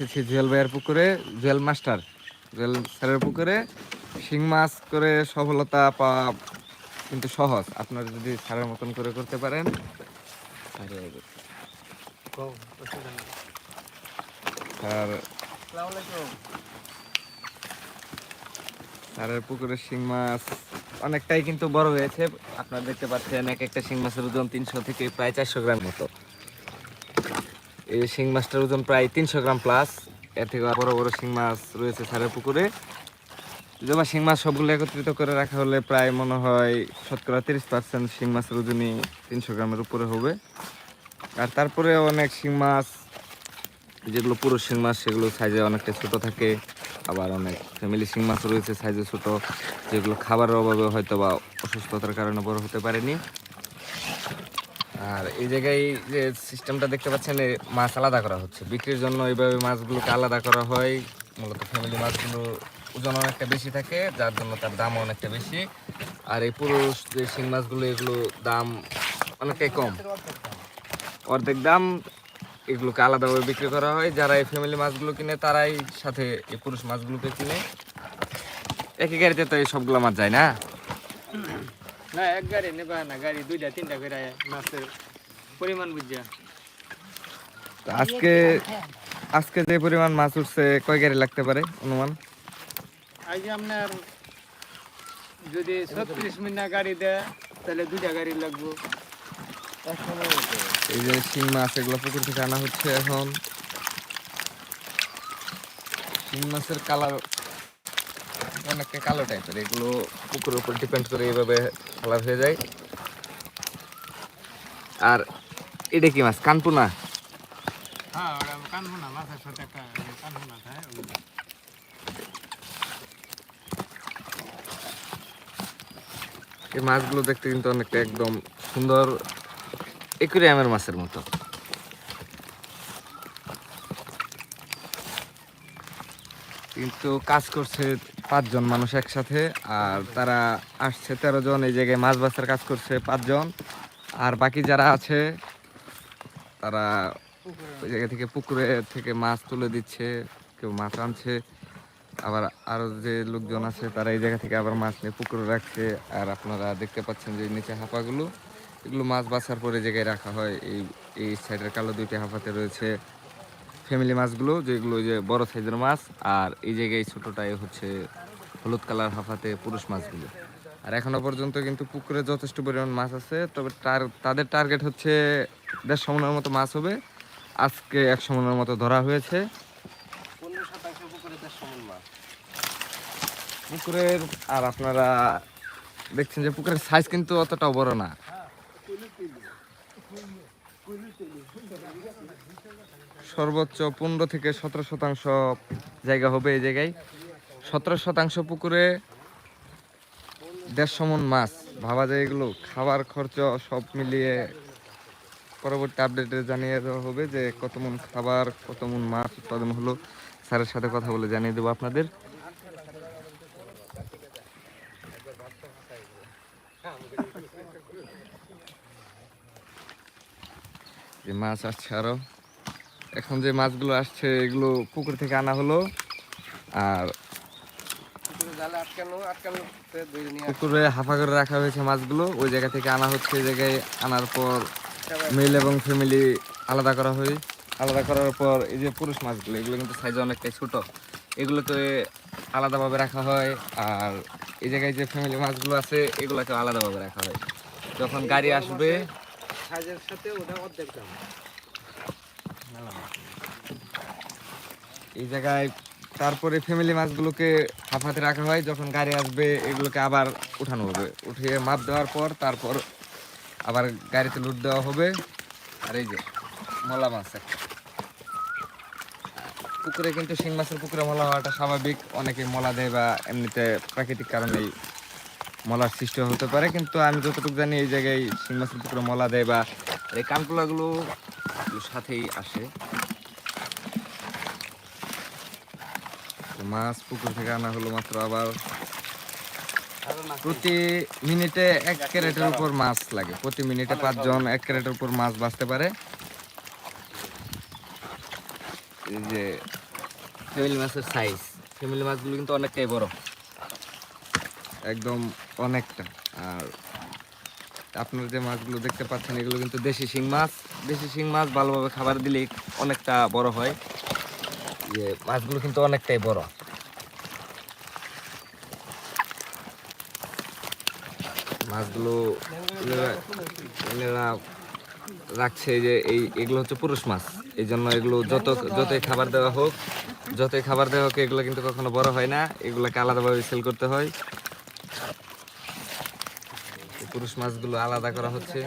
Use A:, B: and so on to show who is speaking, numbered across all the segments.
A: এসেছি জুয়েল ভাইয়ের পুকুরে জুয়েল মাস্টার জুয়েল স্যারের পুকুরে। শিং মাছ করে সফলতা পাওয়া কিন্তু সহজ। আপনারা যদি স্যারের মতন করে করতে পারেন আর স্যারের পুকুরে শিং মাছ অনেকটাই কিন্তু বড় হয়েছে। আপনারা দেখতে পাচ্ছেন এক একটা শিং মাছের ওজন তিনশো থেকে প্রায় চারশো গ্রাম মতো। এই শিং মাছটার ওজন প্রায় তিনশো গ্রাম প্লাস এর থেকে বড় বড় শিং মাছ রয়েছে স্যারের পুকুরে। যেমন শিং মাছ সবগুলো একত্রিত করে রাখা হলে প্রায় মনে হয় শতকরা তিরিশ পার্সেন্ট শিং মাছের ওজনই তিনশো গ্রামের উপরে হবে। আর তারপরে অনেক শিং মাছ, যেগুলো পুরো শিং মাছ, সেগুলো সাইজে অনেকটা ছোট থাকে। আবার অনেক ফ্যামিলি শিং মাছ রয়েছে সাইজে ছোট, যেগুলো খাবারের অভাবে হয়তো বা অসুস্থতার কারণে বড় হতে পারেনি। আর এই জায়গায় যে সিস্টেমটা দেখতে পাচ্ছেন মাছ আলাদা করা হচ্ছে। বিক্রির জন্য এইভাবে মাছগুলোকে আলাদা করা হয়। মূলত ফ্যামিলি মাছগুলো ওজন অনেকটা বেশি থাকে, যার জন্য তার দাম অনেকটা বেশি। আর এই পুরুষ যে শিং মাছগুলো, এগুলো দাম অনেকটাই কম। অর্ধেক দাম এগুলোকে আলাদাভাবে বিক্রি করা হয়। যারা এই ফ্যামিলি মাছগুলো কিনে, তারাই সাথে এই পুরুষ মাছগুলোকে কিনে। একই গাড়িতে তো এই সবগুলো মাছ যায় না?
B: না এক গাড়ি নেবা না গাড়ি দুইটা তিনটা করে মাছের পরিমাণ বুঝা
A: তো আজকে আজকে যে পরিমাণ মাছ উঠছে কয় গাড়ি লাগতে পারে অনুমান?
B: আজ আপনার যদি ছত্রিশ মিনিট গাড়ি দেয় তাহলে দুইটা গাড়ি লাগবো।
A: এই যে শিং মাছ এগুলো পুকুর থেকে আনা হচ্ছে এখন। শিং মাছের কালার অনেকটা কালো টাইপের এগুলো পুকুরের উপর ডিপেন্ড করে এইভাবে কালার হয়ে যায়। আর এটা কি মাছ? কানপুনা?
B: হ্যাঁ না হ্যাঁ
A: এই মাছগুলো দেখতে কিন্তু অনেকটা একদম সুন্দর একুরিয়ামের মাছের মতো। কিন্তু কাজ করছে পাঁচজন মানুষ একসাথে, আর তারা আসছে তেরো জন, এই জায়গায় মাছ বাছার কাজ করছে পাঁচজন। আর বাকি যারা আছে, তারা ওই জায়গা থেকে পুকুরে থেকে মাছ তুলে দিচ্ছে, কেউ মাছ আনছে। আবার আরও যে লোকজন আছে, তারা এই জায়গা থেকে আবার মাছ নিয়ে পুকুরে রাখছে। আর আপনারা দেখতে পাচ্ছেন যে নিচে হাঁপাগুলো, এগুলো মাছ বাছার পরে জায়গায় রাখা হয়। এই এই সাইডের কালো দুইটি হাঁপাতে রয়েছে। ফ্যামিলি মাছগুলো যেগুলো যে বড় সাইজের মাছ আর এই জায়গায় ছোটটাই হচ্ছে হলুদ কালার হাঁফাতে পুরুষ মাছগুলো। আর এখনও পর্যন্ত কিন্তু পুকুরে যথেষ্ট পরিমাণ মাছ আছে তবে তার তাদের টার্গেট হচ্ছে দেড়শো মনের মতো মাছ হবে। আজকে একশো মনের মতো ধরা হয়েছে। পুকুরের আর আপনারা দেখছেন যে পুকুরের সাইজ কিন্তু অতটাও বড় না। সর্বোচ্চ পনেরো থেকে সতেরো শতাংশ জায়গা হবে এই জায়গায়। সতেরো শতাংশ পুকুরে দেড়শো মন মাছ। ভাবা যায় এগুলো। খাবার খরচ সব মিলিয়ে পরবর্তী আপডেটে জানিয়ে দেওয়া হবে যে কত মন খাবার, কত মন মাছ উৎপাদন হলো। স্যারের সাথে কথা বলে জানিয়ে দেবো আপনাদের। যে মাছ আসছে আরও। এখন যে মাছগুলো আসছে, এগুলো পুকুর থেকে আনা হলো। আর
B: পুকুরে
A: হাফা করে রাখা হয়েছে মাছগুলো। ওই জায়গা থেকে আনা হচ্ছে, এই জায়গায় আনার পর মেল এবং ফ্যামিলি আলাদা করা হয়। আলাদা করার পর এই যে পুরুষ মাছগুলো, এগুলো কিন্তু সাইজে অনেকটাই ছোট। এগুলোকে আলাদাভাবে রাখা হয়, আর এই জায়গায় যে ফ্যামিলি মাছগুলো আছে এগুলোকে আলাদাভাবে রাখা হয়। যখন গাড়ি আসবে
B: সাজের সাথে ওটা অর্ধেক দাম।
A: এই জায়গায় তারপরে ফ্যামিলি মাছগুলোকে হাফাতে রাখা হয়, যখন গাড়ি আসবে এগুলোকে আবার উঠানো হবে। উঠিয়ে মাপ দেওয়ার পর তারপর আবার গাড়িতে লুট দেওয়া হবে। আর এই যে মলা মাছ পুকুরে কিন্তু শিং মাছের পুকুরে মলা হওয়াটা স্বাভাবিক। অনেকে মলা দেয় বা এমনিতে প্রাকৃতিক কারণেই মলার সৃষ্টি হতে পারে। কিন্তু আমি যতটুকু জানি এই জায়গায় শিং মাছের পুকুরে মলা দেয় বা এই কানকুলাগুলো সাথেই আসে। মাছ পুকুর থেকে আনা হলো মাত্র আবার প্রতি মিনিটে এক ক্যারেটের উপর মাছ লাগে। প্রতি মিনিটে পাঁচজন এক ক্যারেটের উপর মাছ বাঁচতে পারে। এই যে ফ্যামিলি মাছের সাইজ ফ্যামিলি মাছগুলো কিন্তু অনেকটাই বড়। একদম অনেকটা। আর আপনারা যে মাছগুলো দেখতে পাচ্ছেন এগুলো কিন্তু দেশি শিং মাছ। দেশি শিং মাছ ভালোভাবে খাবার দিলে অনেকটা বড় হয়। যে মাছগুলো কিন্তু অনেকটাই বড়। মাছগুলো রাখছে যে এই, এগুলো হচ্ছে পুরুষ মাছ। এই জন্য এগুলো যত, যতই খাবার দেওয়া হোক, যতই খাবার দেওয়া হোক, এগুলো কিন্তু কখনো বড় হয় না। এগুলোকে আলাদাভাবে সেল করতে হয়। পুরুষ মাছগুলো আলাদা করা হচ্ছে।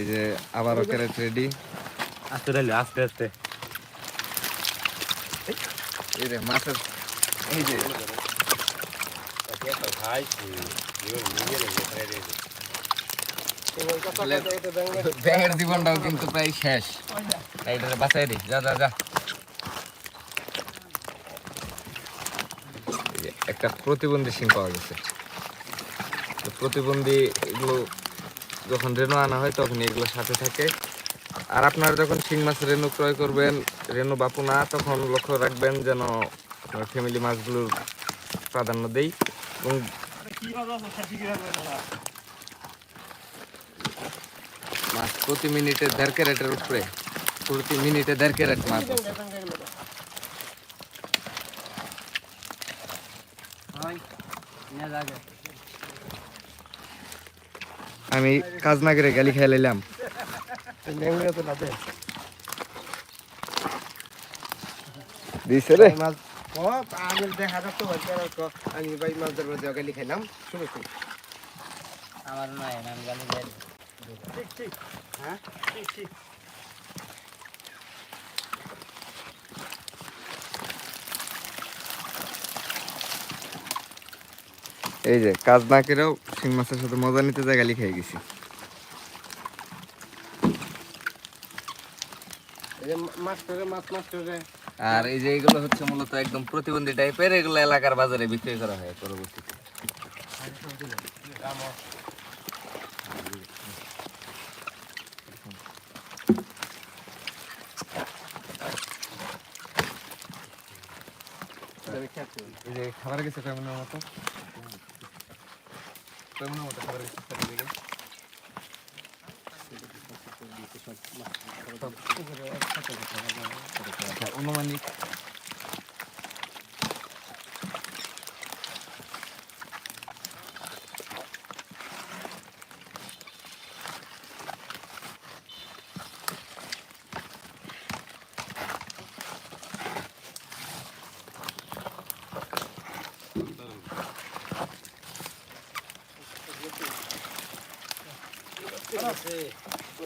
A: এই যে আবারও ক্যারেট রেডি
C: আস্তে আস্তে আস্তে।
A: একটা প্রতিবন্ধী সিং পাওয়া গেছে। প্রতিবন্ধী এগুলো যখন রেনু আনা হয়, তখন এগুলো সাথে থাকে। আর আপনারা যখন শিং মাছ রেনু ক্রয় করবেন রেনু বাপু না, তখন লক্ষ্য রাখবেন যেন ফ্যামিলি মাছগুলোর প্রাধান্য দেই। এবং মাছ প্রতি মিনিটে দেড় ক্যারেটের উপরে, প্রতি মিনিটে দেড় ক্যারেট মাছ। আমি কাজ না করে গালি খেয়ে লাইলাম। দিছে রে।
D: মাছ দেখা যাচ্ছে আমি ভাই মাছ গেলি খাইলাম শুনেছি
B: আমার নয় আমি গালি দেয়
D: হ্যাঁ? ঠিক ঠিক।
A: এই যে কাজ না করেও শিং মাছের সাথে মজা নিতে যায় গালি খেয়ে গেছি।
D: এই যে মাছ মাছ মাছ
A: আর এই যে এগুলো হচ্ছে মূলত একদম প্রতিবন্ধী টাইপের এগুলো এলাকার বাজারে বিক্রি করা হয় পরবর্তীতে। খাবার গেছে কেমনের মতো। কেমনের মতো খাবার গেছে খাবার দিকে?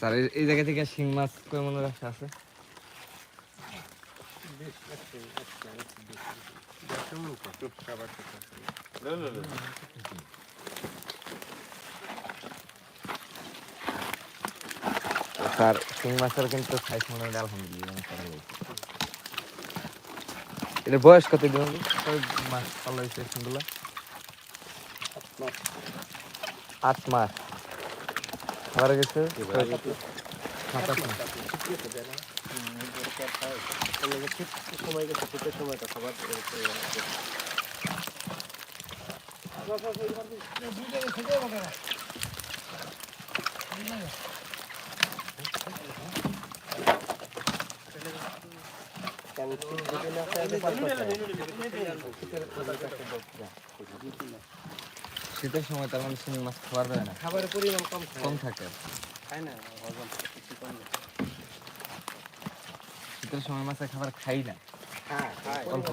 A: স্যার এই- জায়গা থেকে শিং মাছ কয় মনে রাখা আছে? স্যার শিং মাছের কিন্তু সাইজ মনে হয় আলহামদুলিল্লাহ হয়েছে। এটা বয়স কত দিন মাস ভালো হয়েছে শিংগুলো আট মাস। খাবার গেছে? সাত আট মাস
D: তাহলে ঠিক সময় গেছে শীতের
A: সময় তার মানে শিং মাছ খাবার দেয় না।
D: খাবারের পরিমাণ কম
A: কম থাকে
D: খায় না হজম কিছু কম না।
A: শীতের সময় মাছের খাবার খাই না।
D: খায়।
A: অল্প।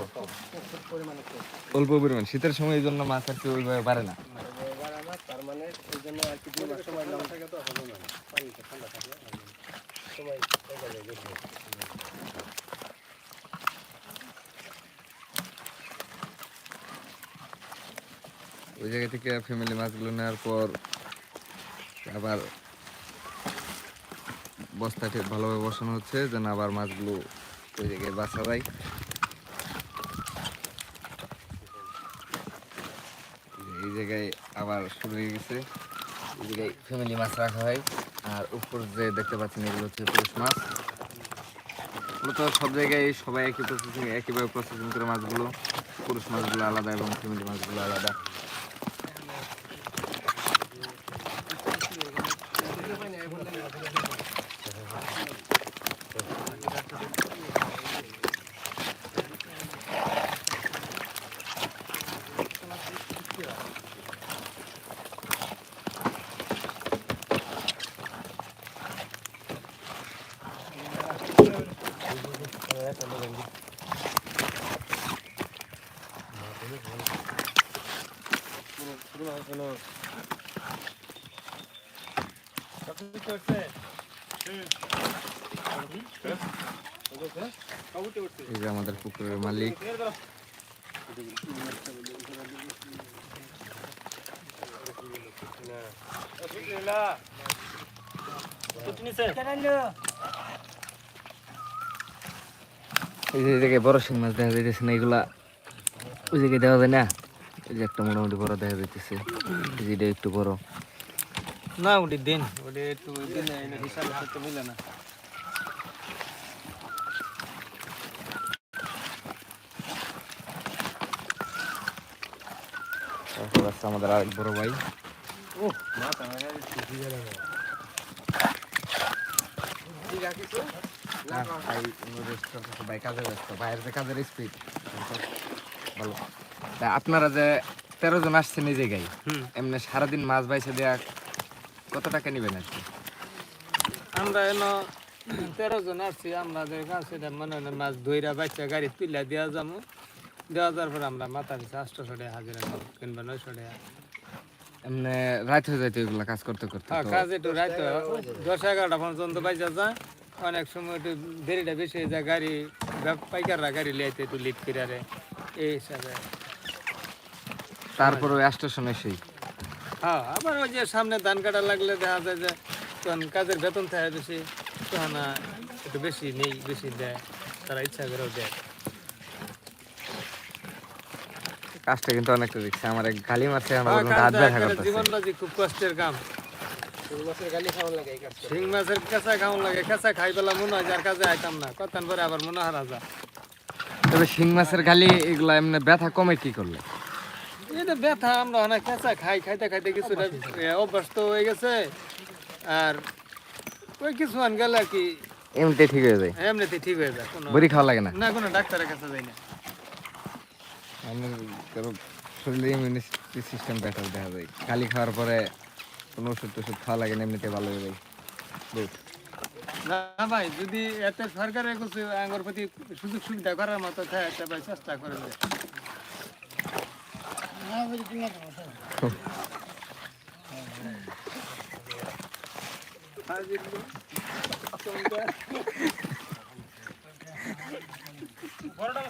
D: পরিমাণে
A: শীতের সময় এই জন্য মাছ আর কি ওইভাবে বাড়ে না।
D: মানে এবার আমার তার মানে এই জন্য আর কি দুই মাস সময় লং থাকে তো হজম হয় না পানি খেতে
A: ওই জায়গা থেকে ফ্যামিলি মাছগুলো নেওয়ার পর আবার বস্তাটি ভালোভাবে বসানো হচ্ছে, যেন আবার মাছগুলো ওই জায়গায় বাসা যায়। এই জায়গায় আবার শুরু হয়ে গেছে। এই জায়গায় ফ্যামিলি মাছ রাখা হয়। আর উপর যে দেখতে পাচ্ছেন, এগুলো হচ্ছে পুরুষ মাছ। মূলত সব জায়গায় সবাই একই প্রসেসিং একইভাবে প্রসেসিং করে মাছগুলো, পুরুষ মাছগুলো আলাদা এবং ফ্যামিলি মাছগুলো আলাদা। এই যে আমাদের পুকুরের মালিক এই যে জায়গায় বড় শিং মাছ দেখা যাইতেছে না এগুলা ওই দেওয়া যায় না। এই যে একটা মোটামুটি বড় দেখা যাইতেছে একটু বড়।
B: না ওটি দিন ওটি একটু দিন হিসাবে সাথে মিলে না।
A: আছে আমাদের আরেক বড় ভাই। না, ভাই অন্য rest করতেছে, ভাই কাজে ব্যস্ত ভাইয়ের যে কাজের স্পিড ভালো তা আপনারা যে তেরো জন আসছেন এই জায়গায় এমনি সারাদিন মাছ বাইছে দেয়া কত টাকা নেবেন আর কি?
B: আমরা এনো তেরো জন আসছি আমরা যে কাছে মনে হয় মাছ ধইরা বাচ্চা গাড়ি তুলে দেওয়া যাব দেওয়া যাওয়ার পর আমরা মাথা পিছু আটশোশো টাকা হাজিরা পাবো কিংবা নয়শো টাকা।
A: এমনি রাত হয়ে যাইতো এগুলা কাজ করতে করতে
B: হ্যাঁ কাজ একটু রাত দশ এগারোটা পর্যন্ত বাইজা যায়। অনেক সময় একটু দেরিটা বেশি হয়ে যায় গাড়ি পাইকাররা গাড়ি লিয়াইতে একটু লিট করে আরে এই হিসাবে।
A: তারপর ওই স্টেশন এসেই?
B: হ্যাঁ আবার ওই যে সামনে ধান কাটা লাগলে দেখা যায় যে তখন কাজের বেতন থাকে বেশি তখন একটু বেশি নেই বেশি দেয় তারা ইচ্ছা করেও দেয়।
A: কাজটা কিন্তু অনেকটা দেখছে আমার এক গালি মারছে আমার
B: হ্যাঁ,
A: হাত ব্যথা করতেছে।
B: জীবনবাজি খুব কষ্টের কাম। শিং মাছের কাঁচা খাওয়ান লাগে কাঁচা খাই পেলা মনে হয় যার কাজে আইতাম না। কতক্ষণ পরে আবার মনে হারা যা
A: তবে শিং মাছের গালি এগুলা এমনি ব্যথা কমে কি করলে?
B: এটা ব্যথা আমরা অনেক কাঁচা খাই খাইতে খাইতে কিছুটা এ, অভ্যাস তো হয়ে গেছে। আর ওই কিছুমান গেলে কি
A: এমনিতে ঠিক হয়ে যায়?
B: এমনিতে ঠিক হয়ে যায় কোনো
A: বড়ি খাওয়া লাগে না?
B: না কোনো ডাক্তারের কাছে যাই না।
A: আমার শরীরে ইমিউনিটি সিস্টেম বেটার দেখা যায়। খালি খাওয়ার পরে কোনো ওষুধ টষুধ খাওয়া লাগে না এমনিতে ভালো হয়ে যায়। Good.
B: না ভাই যদি এতে সরকারের কিছু আঙ্গর প্রতি সুযোগ সুবিধা করার মতো থাকে তবে চেষ্টা করে দেয়
D: বড়টা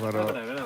D: শুনো বড়টা মাও
A: বড়